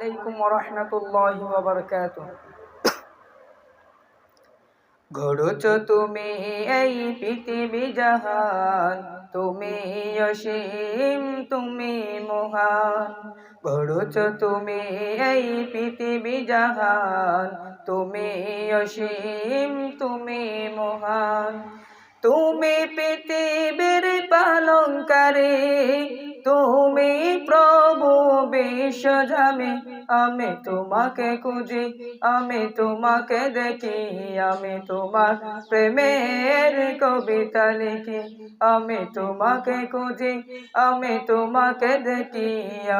আলাইকুম রহমতুল্লাহি ওবরকাতুহ। ঘড়ছ তুমি এই পৃথিবী জাহান, তুমি অসীম, তুমি মহান। ঘড়ছ তুমি এই পৃথিবী জাহান, তুমি অসীম, তুমি মহান। তুমি পৃথিবীর পালনকারী তুমি প্রভু বিশ্বধামে আমি তোমাকে খুঁজি, আমি তোমাকে দেখি, আমি তোমার প্রেমের কবিতা লিখি, আমি তোমাকে খুঁজি, আমি তোমাকে দেখি,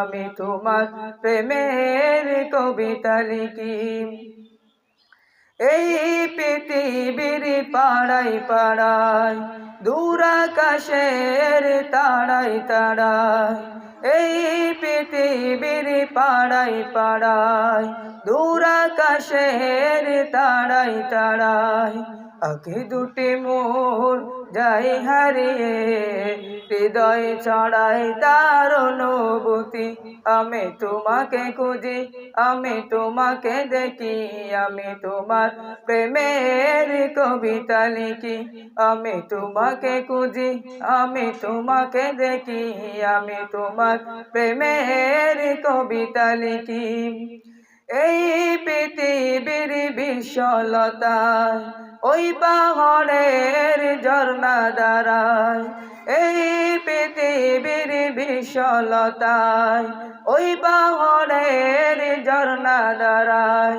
আমি তোমার প্রেমের কবিতা লিখি। এই পৃথিবীর পাড়াই পাড়াই দূর আকাশের তাড়াই তাড়াই এই পৃথিবীর পাড়াই পাড়াই দূর আকাশের তাড়াই তাড়াই আগে দুটি মোর যাই হারিয়ে হৃদয় চড়াই তার অনুভূতি। আমি তোমাকে খুঁজি, আমি তোমাকে দেখি। আমি তোমার প্রেমের কবিতা লিখি। আমি তোমাকে খুঁজি, আমি তোমাকে দেখি। আমি তোমার প্রেমের কবিতা লিখি। এই পৃথিবীর বিশলতায়, ওই পাহাড়ের ঝর্ণা দাঁড়ায় এই পৃথিবীর বিশলতায় ওই পাহাড়ের ঝর্ণা দাঁড়ায়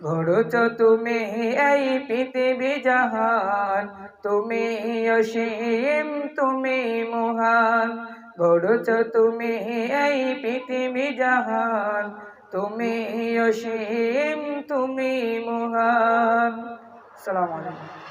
ঘড়ছ তুমি এই পৃথিবী জাহান, তুমি অসীম, তুমি মহান। ঘড়ছ তুমি এই পৃথিবী জাহান, তুমি অসীম, তুমি মহান। সালাম আলাইকুম।